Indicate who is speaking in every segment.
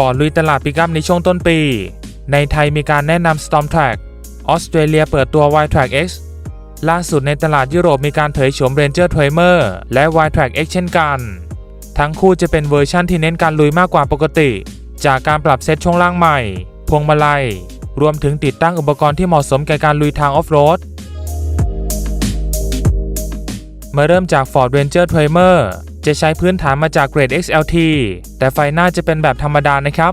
Speaker 1: Ford ลุยตลาดปิกัพในช่วงต้นปี ในไทยมีการแนะนำ Storm Track ออสเตรเลียเปิดตัว Y Track X ล่าสุดในตลาดยุโรปมีการเผยโฉม Ranger Timer และ Y Track X เช่นกัน ทั้งคู่จะเป็นเวอร์ชั่นที่เน้นการลุยมากกว่าปกติ จากการปรับเซตช่วงล่างใหม่ พวงมาลัย รวมถึงติดตั้งอุปกรณ์ที่เหมาะสมแก่การลุยทางออฟโรดมาเริ่มจาก Ford Ranger Primer จะใช้พื้นฐานมาจากเกรด XLT แต่ไฟหน้าจะเป็นแบบธรรมดานะครับ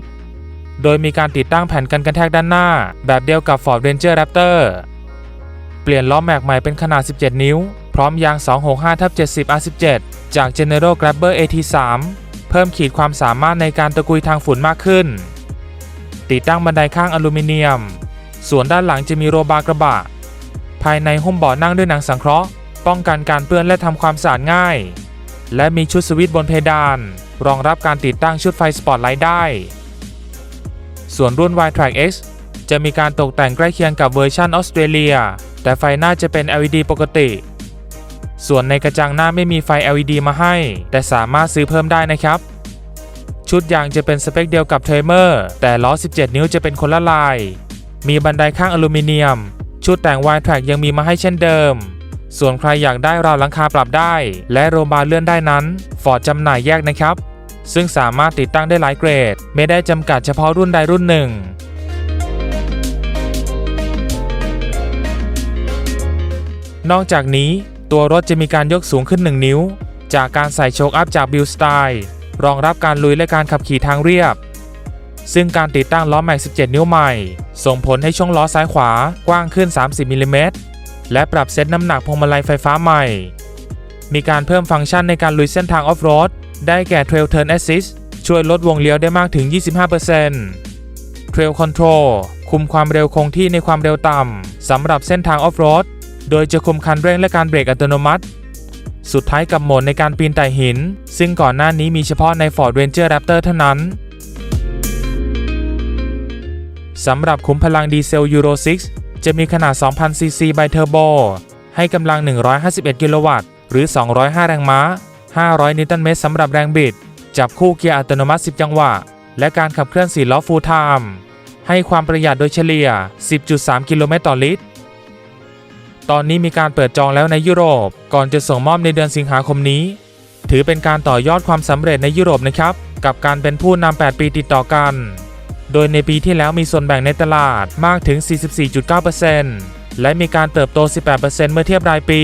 Speaker 1: โดยมีการติดตั้งแผ่นกันกระแทกด้านหน้า แบบเดียวกับ Ford Ranger Raptor เปลี่ยนล้อแม็กใหม่เป็นขนาด 17 นิ้ว พร้อมยาง 265-70 R17 จาก General Grabber AT3 เพิ่มขีดความสามารถในการตะกุยทางฝุ่นมากขึ้น ติดตั้งบันไดข้างอลูมิเนียม ส่วนด้านหลังจะมีโรบาร์กระบะ ภายในหุ้มเบาะนั่งด้วยหนังสังเคราะห์ ป้องกันการเปื้อนและทำความสะอาดง่าย และมีชุดสวิตช์บนเพดาน รองรับการติดตั้งชุดไฟสปอตไลท์ได้ ส่วนรุ่น Y Track X จะมีการตกแต่งใกล้เคียงกับเวอร์ชันออสเตรเลีย แต่ไฟหน้าจะเป็น LED ปกติ ส่วนในกระจังหน้าไม่มีไฟ LED มาให้ แต่สามารถซื้อเพิ่มได้นะครับ ชุดยางจะเป็นสเปคเดียวกับเทรเมอร์ แต่ล้อ 17 นิ้วจะเป็นคนละลาย มีบันไดข้างอลูมิเนียม ชุดแต่ง Y Track ยังมีมาให้เช่นเดิม ส่วนใครอยากได้ราวหลังคาปรับได้ และโรบาร์เลื่อนได้นั้น ฟอร์ดจำหน่ายแยกนะครับ ซึ่งสามารถติดตั้งได้หลายเกรด ไม่ได้จำกัดเฉพาะรุ่นใดรุ่นหนึ่งนอกจากนี้ตัวรถจะมีการยกสูงขึ้น 1 นิ้ว จากการใส่โชคอัพจากบิลสไตล์รองรับการลุยและการขับขี่ทางเรียบ ซึ่งการติดตั้งล้อแม็ก 17 นิ้วใหม่ ส่งผลให้ช่วงล้อซ้ายขวากว้างขึ้น 30มิลลิเมตร และปรับเซตน้ำหนักพวงมาลัยไฟฟ้าใหม่ มีการเพิ่มฟังก์ชันในการลุยเส้นทางออฟโรดได้แก่ Trail Turn Assist ช่วยลดวงเลี้ยวได้มากถึง 25% Trail Control คุมความเร็วคงที่ในความเร็วต่ำสำหรับเส้นทางออฟโรดโดยจะคุมคันเร่งและการเบรกอัตโนมัติ สุดท้ายกับโหมดในการปีนไต่หิน ซึ่งก่อนหน้านี้มีเฉพาะใน Ford Ranger Raptor เท่านั้นสำหรับขุมพลังดีเซล Euro 6 จะมีขนาด 2,000 ซีซีไบเทอร์โบ ให้กำลัง 151 กิโลวัตต์ หรือ 205 แรงม้า 500 นิวตันเมตรสำหรับแรงบิด จับคู่เกียร์อัตโนมัติ 10 จังหวะ และการขับเคลื่อน 4 ล้อฟูลไทม์ให้ความประหยัดโดยเฉลี่ย 10.3 กิโลเมตรต่อลิตร ตอนนี้มีการเปิดจองแล้วในยุโรป ก่อนจะส่งมอบในเดือนสิงหาคมนี้ ถือเป็นการต่อยอดความสำเร็จในยุโรปนะครับ กับการเป็นผู้นำ 8 ปีติดต่อกัน โดยในปีที่แล้วมีส่วนแบ่งในตลาดมากถึง 44.9%และมีการเติบโต 18%เมื่อเทียบรายปี